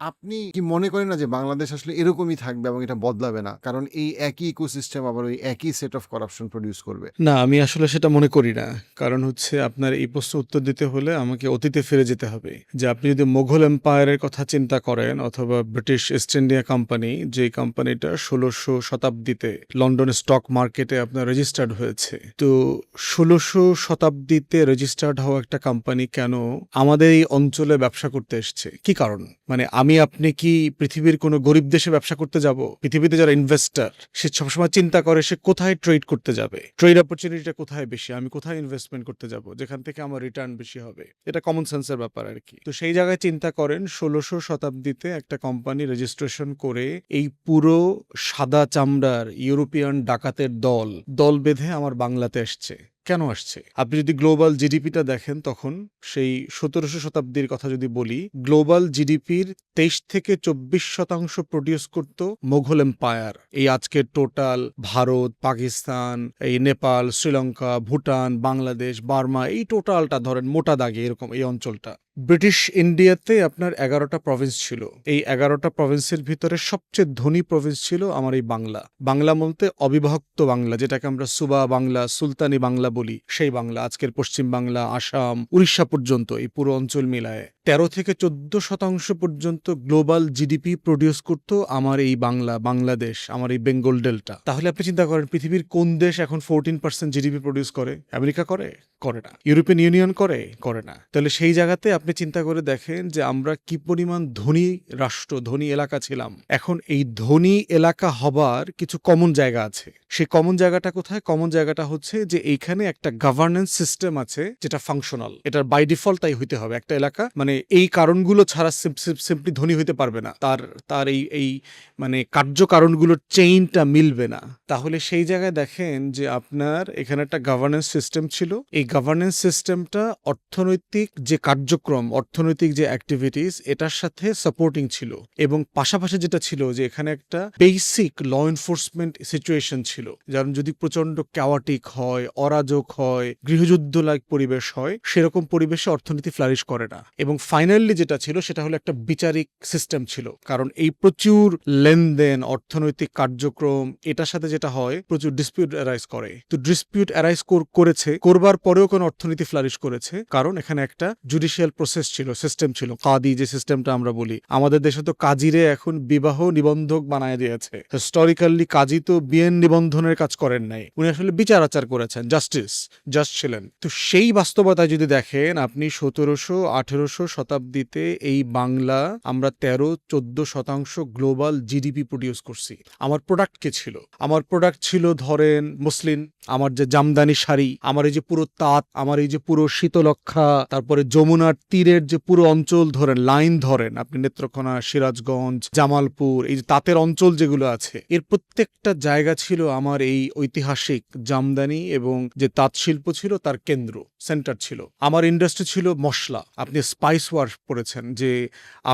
আপনি কি মনে করেন না যে বাংলাদেশ আসলে এরকমই থাকবে এবং এটা বদলাবে না? কারণ এই একই ইকোসিস্টেম আবার ওই একই সেট অফ করাপশন প্রডিউস করবে। না, আমি আসলে সেটা মনে করি না। কারণ হচ্ছে আপনার এই প্রশ্ন উত্তর দিতে হলে আমাকে অতীতে ফিরে যেতে হবে। যে আপনি যদি মোঘল এম্পায়ারের কথা চিন্তা করেন অথবা ব্রিটিশ ইস্ট ইন্ডিয়া কোম্পানি যে কোম্পানিটা ষোলোশো শতাব্দীতে লন্ডন স্টক মার্কেটে আপনার রেজিস্টার্ড হয়েছে। তো ষোলোশো শতাব্দীতে রেজিস্টার্ড হওয়া একটা কোম্পানি কেন আমাদের এই অঞ্চলে ব্যবসা করতে এসছে? কি কারণ? মানে আমি আপনি কি পৃথিবীর কোনো গরিব দেশে ব্যবসা করতে যাব? পৃথিবীতে যারা ইনভেস্টর সে সবসময় চিন্তা করে সে কোথায় ট্রেড করতে যাবে? ট্রেড অপরচুনিটিটা কোথায় বেশি? আমি কোথায় ইনভেস্টমেন্ট করতে যাব? যেখান থেকে আমার রিটার্ন বেশি হবে? এটা কমন সেন্সের ব্যাপার আর কি। তো সেই জায়গায় চিন্তা করেন, ষোলোশো শতাব্দীতে একটা কোম্পানি রেজিস্ট্রেশন করে এই পুরো সাদা চামড়ার ইউরোপিয়ান ডাকাতের দল দল বেঁধে আমার বাংলাতে আসছে। কেন আসছে? আপনি যদি গ্লোবাল জিডিপিটা দেখেন, তখন সেই সতেরোশো শতাব্দীর কথা যদি বলি গ্লোবাল জিডিপির তেইশ থেকে চব্বিশ শতাংশ প্রডিউস করত মোঘল এম্পায়ার এই আজকের টোটাল ভারত, পাকিস্তান, এই নেপাল, শ্রীলঙ্কা, ভুটান, বাংলাদেশ, বার্মা, এই টোটালটা ধরেন মোটা দাগে এরকম এই অঞ্চলটা। ব্রিটিশ ইন্ডিয়াতে আপনার এগারোটা প্রভিন্স ছিল। এই এগারোটা প্রভিন্সের ভিতরে সবচেয়ে ধনী প্রভিন্স ছিল আমার এই বাংলা। বাংলা বলতে অবিভক্ত বাংলা, যেটাকে আমরা সুবা বাংলা, সুলতানি বাংলা বলি। সেই বাংলা, আজকের পশ্চিম বাংলা, আসাম, উড়িষ্যা পর্যন্ত এই পুরো অঞ্চল মিলায়। তেরো থেকে চোদ্দ শতাংশ পর্যন্ত গ্লোবাল জিডিপি প্রডিউস করতো আমার এই বাংলা, বাংলাদেশ, আমার এই বেঙ্গল ডেল্টা। তাহলে আপনি চিন্তা করেন, পৃথিবীর কোন দেশ এখন ফোরটিন পার্সেন্ট জিডিপি প্রডিউস করে? আমেরিকা করে? করে না। ইউরোপিয়ান ইউনিয়ন করে? করে না। তাহলে সেই জায়গাতে আপনি চিন্তা করে দেখেন যে আমরা কি পরিমাণ ধনী রাষ্ট্র, ধনী এলাকা ছিলাম। এখন এই ধনী এলাকা হবার কিছু কমন জায়গা আছে। সেই কমন জায়গাটা কোথায়? কমন জায়গাটা হচ্ছে যে এইখানে একটা গভর্নেন্স সিস্টেম আছে যেটা ফাংশনাল এটার বাই ডিফল্ট তাই হইতে হবে। একটা এলাকা মানে এই কারণগুলো ছাড়া সিম্পলি ধনী হইতে পারবে না। তার তার এই এই মানে কার্যকারণগুলোর চেইনটা মিলবে না। তাহলে সেই জায়গায় দেখেন যে আপনার এখানে একটা গভর্নেন্স সিস্টেম ছিল। এই গভর্নেন্স সিস্টেমটা অর্থনৈতিক যে কার্যক্রম, অর্থনৈতিক যে অ্যাক্টিভিটিস এটার সাথে সাপোর্টিং ছিল। এবং পাশাপাশি যেটা ছিল যে এখানে একটা বেসিক ল এনফোর্সমেন্ট সিচুয়েশন ছিল। যেমন যদি প্রচণ্ড ক্যাওয়াটিক হয়, অরাজক হয় গৃহযুদ্ধ লাইক পরিবেশ হয়, সেরকম পরিবেশে অর্থনীতি ফ্লারিশ করে না। এবং ফাইনালি যেটা ছিল, সেটা হলো একটা বিচারিক সিস্টেম ছিল। কারণ এই প্রচুর লেনদেন, অর্থনৈতিক কার্যক্রম, এটার সাথে যেটা হয়, প্রচুর ডিসপিউট অ্যারাইজ করে। তো ডিসপিউট অ্যারাইজ করেছে, করবার পরেও কোন অর্থনীতি ফ্লারিশ করেছে। কারণ এখানে একটা জুডিশিয়াল প্রসেস ছিল সিস্টেম ছিল। কাদি যে সিস্টেমটা আমরা বলি, আমাদের দেশে তো কাজীরে এখন বিবাহ নিবন্ধক বানায় দিয়েছে। হিস্টোরিক্যালি কাজী তো বিএন নিবন্ধনের কাজ করেন নাই। উনি আসলে বিচার আচার করেছেন জাস্টিস জাস্ট ছিলেন। তো সেই বাস্তবতায় যদি দেখেন, আপনি সতেরোশো, আঠেরোশো শতাব্দীতে এই বাংলা আমরা তেরো, চোদ্দ শতাংশ গ্লোবাল জিডিপি প্রডিউস করছি। আমার প্রোডাক্ট কে ছিল? আমার প্রোডাক্ট ছিল ধরেন মুসলিম আমার যে জামদানি শাড়ি, আমার এই যে পুরো তাঁত, আমার এই যে পুরো শীতলক্ষা তারপরে যমুনার তীরের যে পুরো অঞ্চল, ধরেন লাইন ধরেন, আপনি নেত্রকোনা, সিরাজগঞ্জ, জামালপুর, এই যে তাঁতের অঞ্চল যেগুলো আছে, এর প্রত্যেকটা জায়গা ছিল আমার এই ঐতিহাসিক জামদানি এবং যে তাঁত শিল্প ছিল তার কেন্দ্র সেন্টার ছিল। আমার ইন্ডাস্ট্রি ছিল মশলা, আপনি স্পাইস ওয়ার পড়েছেন, যে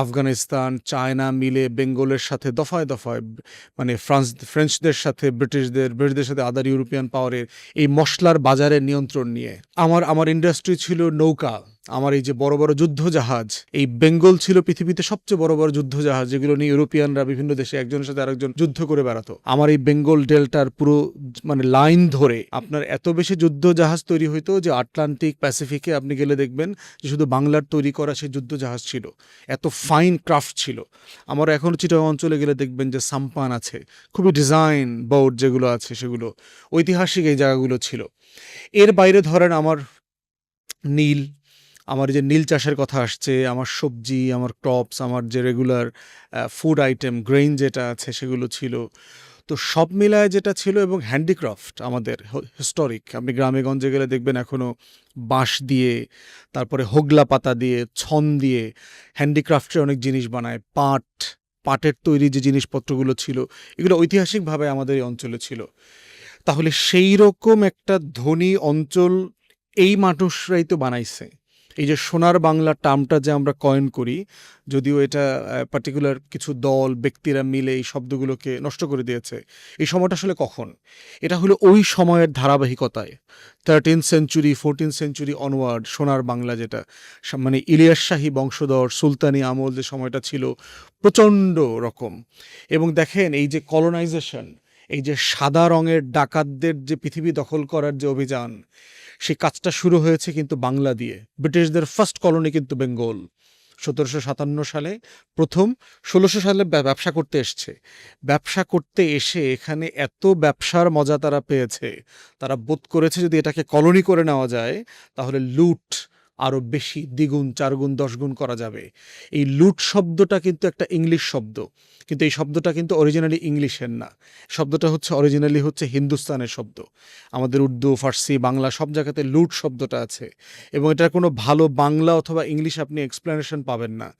আফগানিস্তান, চায়না মিলে বেঙ্গলের সাথে দফায় দফায় মানে ফ্রান্স, ফ্রেঞ্চদের সাথে, ব্রিটিশদের ব্রিটিশদের সাথে আদার ইউরোপিয়ান পাওয়ারের এই মশলার বাজারের নিয়ন্ত্রণ নিয়ে। আমার আমার ইন্ডাস্ট্রি ছিল নৌকা। আমার এই যে বড় বড় যুদ্ধ জাহাজ এই বেঙ্গল ছিল পৃথিবীতে সবচেয়ে বড় বড় যুদ্ধ জাহাজ যেগুলো নিয়ে ইউরোপিয়ানরা বিভিন্ন দেশে একজনের সাথে আরেকজন যুদ্ধ করে বেড়াতো। আমার এই বেঙ্গল ডেল্টার পুরো মানে লাইন ধরে আপনার এত বেশি যুদ্ধ জাহাজ তৈরি হইতো যে আটলান্টিক প্যাসিফিকে আপনি গেলে দেখবেন যে শুধু বাংলার তৈরি করা সেই যুদ্ধ জাহাজ ছিল। এত ফাইন ক্রাফট ছিল। আমার এখন চিটা অঞ্চলে গেলে দেখবেন যে সাম্পান আছে, খুবই ডিজাইন বোর্ড যেগুলো আছে সেগুলো, ঐতিহাসিক এই জায়গাগুলো ছিল। এর বাইরে ধরেন আমার নীল আমার যে নীল চাষের কথা আসছে, আমার সবজি, আমার ক্রপস আমার যে রেগুলার ফুড আইটেম গ্রেইন যেটা আছে সেগুলো ছিল। তো সব মিলায় যেটা ছিল এবং হ্যান্ডিক্রাফট আমাদের হিস্টোরিক আপনি গ্রামে গঞ্জে গেলে দেখবেন এখনও বাঁশ দিয়ে, তারপরে হোগলা পাতা দিয়ে, ছন দিয়ে হ্যান্ডিক্রাফটের অনেক জিনিস বানায়। পাট, পাটের তৈরি যে জিনিসপত্রগুলো ছিল, এগুলো ঐতিহাসিকভাবে আমাদের এই অঞ্চলে ছিল। তাহলে সেই রকম একটা ধনী অঞ্চল এই মানুষরাই তো বানাইছে। এই যে সোনার বাংলা টার্মটা যে আমরা কয়েন করি, যদিও এটা পার্টিকুলার কিছু দল, ব্যক্তিরা মিলে এই শব্দগুলোকে নষ্ট করে দিয়েছে, এই সময়টা আসলে কখন? এটা হলো ওই সময়ের ধারাবাহিকতায় thirteen century fourteen century onward সোনার বাংলা যেটা মানে ইলিয়াস শাহী বংশধর, সুলতানি আমল যে সময়টা ছিল, প্রচণ্ড রকম। এবং দেখেন এই যে কলোনাইজেশন এই যে সাদা রঙের ডাকাতদের যে পৃথিবী দখল করার যে অভিযান সেই কাজটা শুরু হয়েছে কিন্তু বাংলা দিয়ে। ব্রিটিশদের ফার্স্ট কলোনি কিন্তু বেঙ্গল। সতেরোশো সাতান্ন সালে প্রথম ষোলোশো সালে ব্যবসা করতে এসছে। ব্যবসা করতে এসে এখানে এত ব্যবসার মজা তারা পেয়েছে। তারা বোধ করেছে যদি এটাকে কলোনি করে নেওয়া যায়, তাহলে লুট আরও বেশি দ্বিগুণ, চারগুণ, দশগুণ করা যাবে। এই লুট শব্দটা কিন্তু একটা ইংলিশ শব্দ। কিন্তু এই শব্দটা কিন্তু অরিজিনালি ইংলিশের না। শব্দটা হচ্ছে অরিজিনালি হচ্ছে হিন্দুস্তানের শব্দ। আমাদের উর্দু, ফার্সি, বাংলা সব জায়গাতে লুট শব্দটা আছে। এবং এটার কোনো ভালো বাংলা অথবা ইংলিশ আপনি এক্সপ্লেনেশন পাবেন না।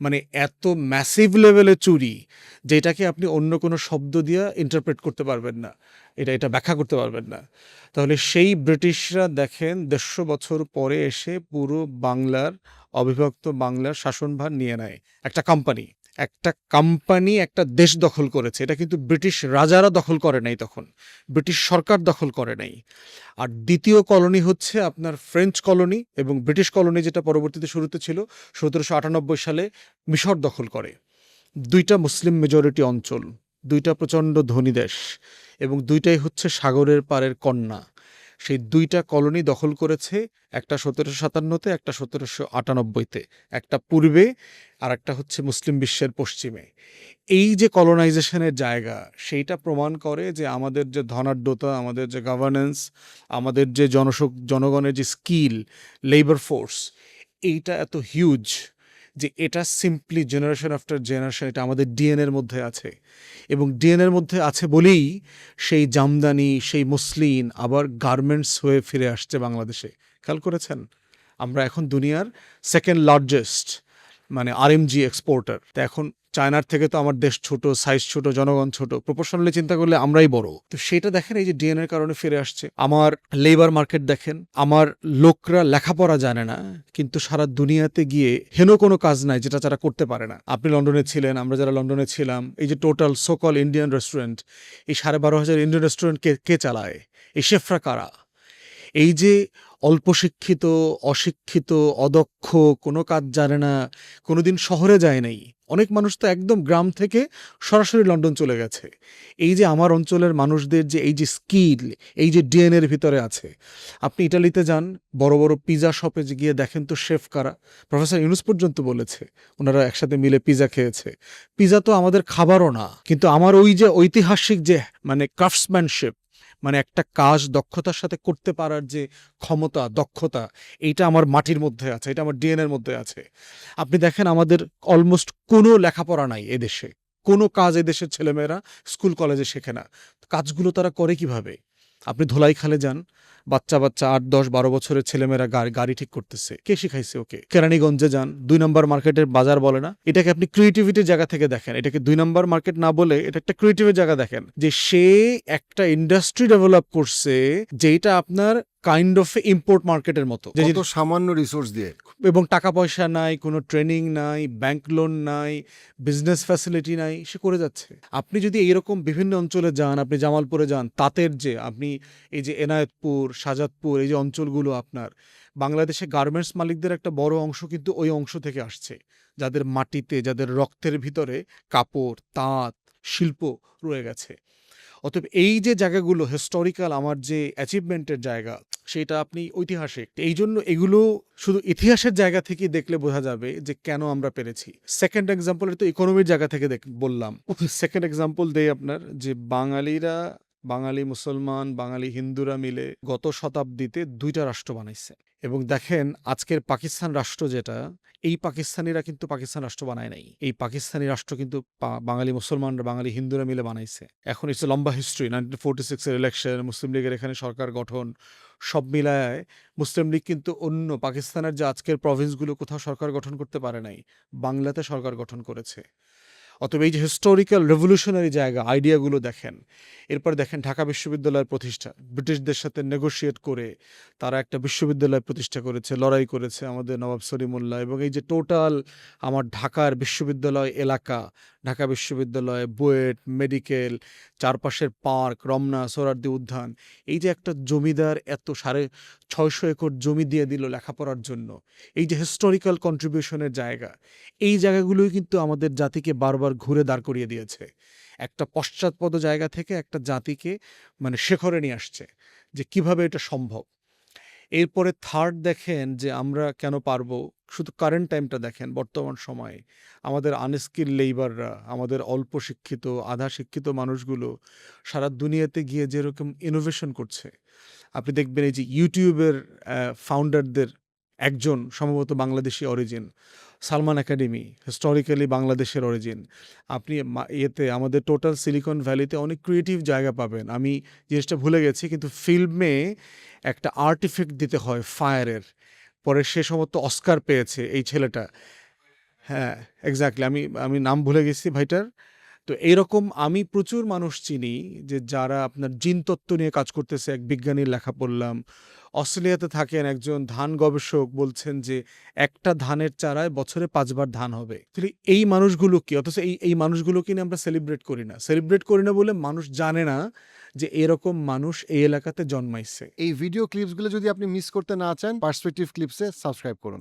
মানে এত ম্যাসিভ লেভেলে চুরি, যেটাকে আপনি অন্য কোনো শব্দ দিয়ে ইন্টারপ্রেট করতে পারবেন না। এটা এটা ব্যাখ্যা করতে পারবেন না। তাহলে সেই ব্রিটিশরা দেখেন দেড়শো বছর পরে এসে পুরো বাংলার, অবিভক্ত বাংলার শাসনভার নিয়ে নেয়। একটা কোম্পানি একটা কোম্পানি একটা দেশ দখল করেছে। এটা কিন্তু ব্রিটিশ রাজারা দখল করে নাই তখন। ব্রিটিশ সরকার দখল করে নাই। আর দ্বিতীয় কলোনি হচ্ছে আপনার ফ্রেঞ্চ কলোনি এবং ব্রিটিশ কলোনি যেটা পরবর্তীতে শুরুতে ছিল, সতেরোশো আটানব্বই সালে মিশর দখল করে। দুইটা মুসলিম মেজরিটি অঞ্চল। দুইটা প্রচণ্ড ধনী দেশ এবং দুইটাই হচ্ছে সাগরের পারের কন্যা। সেই দুইটা কলোনি দখল করেছে একটা সতেরোশো সাতান্নতে, একটা সতেরোশো আটানব্বইতে, একটা পূর্বে আর একটা হচ্ছে মুসলিম বিশ্বের পশ্চিমে। এই যে কলোনাইজেশনের জায়গা, সেইটা প্রমাণ করে যে আমাদের যে ধনাঢ্যতা, আমাদের যে গভর্নেন্স আমাদের যে জনসক জনগণের যে স্কিল লেবার ফোর্স এইটা এত হিউজ যে এটা সিম্পলি জেনারেশন আফটার জেনারেশন এটা আমাদের ডিএনএর মধ্যে আছে। এবং ডিএনএর মধ্যে আছে বলেই সেই জামদানি, সেই মুসলিন আবার গার্মেন্টস হয়ে ফিরে আসছে বাংলাদেশে। খেয়াল করেছেন? আমরা এখন দুনিয়ার সেকেন্ড লার্জেস্ট মানে আরএমজি এক্সপোর্টার তো এখন চায়নার থেকে তো আমার দেশ ছোট সাইজ ছোট, জনগণ ছোট প্রপোর্শনালি চিন্তা করলে আমরাই বড়। তো সেটা দেখেন এই যে ডিএনএর কারণে ফিরে আসছে। আমার লেবার মার্কেট দেখেন, আমার লোকরা লেখাপড়া জানে না, কিন্তু সারা দুনিয়াতে গিয়ে হেন কোনো কাজ নাই যেটা তারা করতে পারে না। আপনি লন্ডনে ছিলেন, আমরা যারা লন্ডনে ছিলাম, এই যে টোটাল সোকল ইন্ডিয়ান রেস্টুরেন্ট এই সাড়ে বারো হাজার ইন্ডিয়ান রেস্টুরেন্ট কে কে চালায়? এই শেফরা কারা? এই যে অল্প শিক্ষিত অশিক্ষিত, অদক্ষ, কোনো কাজ জানে না, কোনোদিন শহরে যায় নাই। অনেক মানুষ তো একদম গ্রাম থেকে সরাসরি লন্ডন চলে গেছে। এই যে আমার অঞ্চলের মানুষদের যে এই যে স্কিল, এই যে ডিএনএর ভিতরে আছে, আপনি ইটালিতে যান, বড় বড় পিজা শপে গিয়ে দেখেন তো শেফ কারা। প্রফেসর ইউনুস পর্যন্ত বলেছে, ওনারা একসাথে মিলে পিজা খেয়েছে। পিজা তো আমাদের খাবারও না, কিন্তু আমার ওই যে ঐতিহাসিক যে মানে ক্রাফটসম্যানশিপ মানে একটা কাজ দক্ষতার সাথে করতে পারার যে ক্ষমতা, দক্ষতা, এইটা আমার মাটির মধ্যে আছে, এটা আমার ডিএনএর মধ্যে আছে। আপনি দেখেন আমাদের অলমোস্ট কোনো লেখাপড়া নাই এদেশে কোনো কাজ এদেশের ছেলেমেয়েরা স্কুল কলেজে শেখে না। কাজগুলো তারা করে কীভাবে? আপনি ধোলাইখালে যান বাচ্চা বাচ্চা আট দশ বারো বছরের ছেলেমেয়েরা গাড়ি গাড়ি ঠিক করতেছে। কে শিখাইছে ওকে? কেরানীগঞ্জে যান দুই নম্বর মার্কেটের বাজার বলে না? এটাকে আপনি ক্রিয়েটিভিটির জায়গা থেকে দেখেন। এটাকে দুই নম্বর মার্কেট না বলে এটা একটা ক্রিয়েটিভের জায়গা দেখেন। যে সে একটা ইন্ডাস্ট্রি ডেভেলপ করছে যেটা আপনার কাইন্ড অফ ইম্পোর্ট মার্কেটের মতো। কত সামান্য রিসোর্স দিয়ে। এবং টাকা পয়সা নাই কোনো ট্রেনিং নাই ব্যাংক লোন নাই বিজনেস ফ্যাসিলিটি নাই সে করে যাচ্ছে। আপনি যদি এইরকম বিভিন্ন অঞ্চলে যান আপনি জামালপুরে যান তাঁতের যে আপনি এই যে এনায়েতপুর শাজাদপুর এই যে অঞ্চলগুলো আপনার বাংলাদেশে গার্মেন্টস মালিকদের একটা বড় অংশ কিন্তু ওই অংশ থেকে আসছে। যাদের মাটিতে যাদের রক্তের ভিতরে কাপড় তাঁত শিল্প রয়ে গেছে। অতএব এই যে জায়গাগুলো হিস্টোরিক্যাল আমার যে অ্যাচিভমেন্টের জায়গা সেটা আপনি ঐতিহাসিক। এই জন্য এগুলো শুধু ইতিহাসের জায়গা থেকে দেখলে বোঝা যাবে যে কেন আমরা পেরেছি। সেকেন্ড এক্সাম্পল তো ইকোনমির জায়গা থেকে দেখ- বললাম। সেকেন্ড এক্সাম্পল দেই আপনার যে বাঙালিরা বাঙালি মুসলমান, বাঙালি হিন্দুরা মিলে গত শতাব্দীতে দুইটা রাষ্ট্র বানাইছে। এবং দেখেন, আজকের পাকিস্তান রাষ্ট্র যেটা, এই পাকিস্তানিরা কিন্তু পাকিস্তান রাষ্ট্র বানায় নাই। এই পাকিস্তানি রাষ্ট্র কিন্তু বাঙালি মুসলমানরা বাঙালি হিন্দুরা মিলে বানাইছে। এখন ইটস লম্বা হিস্ট্রি নাইনটিন ফোর্টি সিক্সের ইলেকশন মুসলিম লীগের এখানে সরকার গঠন, সব মিলায় মুসলিম লীগ কিন্তু অন্য, পাকিস্তানের যে আজকের প্রভিন্সগুলো কোথাও সরকার গঠন করতে পারে নাই, বাংলাতে সরকার গঠন করেছে। অতএব এই যে হিস্টোরিক্যাল রেভলিউশনারি জায়গা আইডিয়াগুলো দেখেন। এরপর দেখেন ঢাকা বিশ্ববিদ্যালয়ের প্রতিষ্ঠা। ব্রিটিশদের সাথে নেগোশিয়েট করে তারা একটা বিশ্ববিদ্যালয় প্রতিষ্ঠা করেছে, লড়াই করেছে আমাদের নবাব সলিমুল্লাহ। এবং এই যে টোটাল আমার ঢাকার বিশ্ববিদ্যালয় এলাকা ঢাকা বিশ্ববিদ্যালয়, বুয়েট, মেডিকেল, চারপাশের পার্ক, রমনা সোরারদি উদ্যান, এই যে একটা জমিদার এত সাড়ে ছয়শো একর জমি দিয়ে দিল লেখাপড়ার জন্য, এই যে হিস্টোরিক্যাল কন্ট্রিবিউশনের জায়গা, এই জায়গাগুলোই কিন্তু আমাদের জাতিকে বারবার ঘুরে দাঁড় করিয়ে দিয়েছে। একটা পশ্চাৎপদ জায়গা থেকে একটা জাতিকে মানে শেখরে নিয়ে আসছে যে কীভাবে এটা সম্ভব। এরপরে থার্ড দেখেন যে আমরা কেন পারব শুধু কারেন্ট টাইমটা দেখেন, বর্তমান সময়ে। আমাদের আনস্কিল লেবাররা আমাদের অল্প শিক্ষিত, আধা শিক্ষিত মানুষগুলো সারা দুনিয়াতে গিয়ে যেরকম ইনোভেশন করছে। আপনি দেখবেন এই যে ইউটিউবের ফাউন্ডারদের একজন সম্ভবত Bangladeshi origin Salman academy historically বাংলাদেশের অরিজিন আপনি ইয়েতে, আমাদের টোটাল সিলিকন ভ্যালিতে অনেক ক্রিয়েটিভ জায়গা পাবেন। আমি জিনিসটা ভুলে গেছি, কিন্তু ফিল্মে একটা আর্টিফেক্ট দিতে হয় ফায়ারের পরে সে সমস্ত অস্কার পেয়েছে এই ছেলেটা। হ্যাঁ এক্স্যাক্টলি আমি আমি নাম ভুলে গেছি ভাইটার। তো এইরকম আমি প্রচুর মানুষ চিনি যে যারা আপনার জিন তত্ত্ব নিয়ে কাজ করতেছে, এক বিজ্ঞানীর লেখা পড়লাম। অস্ট্রেলিয়াতে থাকেন একজন ধান গবেষক বলছেন যে একটা ধানের চারায় বছরে পাঁচবার ধান হবে। তাহলে এই মানুষগুলো কি? অথচ এই এই মানুষগুলোকে নিয়ে আমরা সেলিব্রেট করি না। সেলিব্রেট করি না বলে মানুষ জানে না যে এরকম মানুষ এই এলাকাতে জন্মাইছে। এই ভিডিও ক্লিপসগুলো যদি আপনি মিস করতে না চান পার্সপেক্টিভ ক্লিপসে সাবস্ক্রাইব করুন।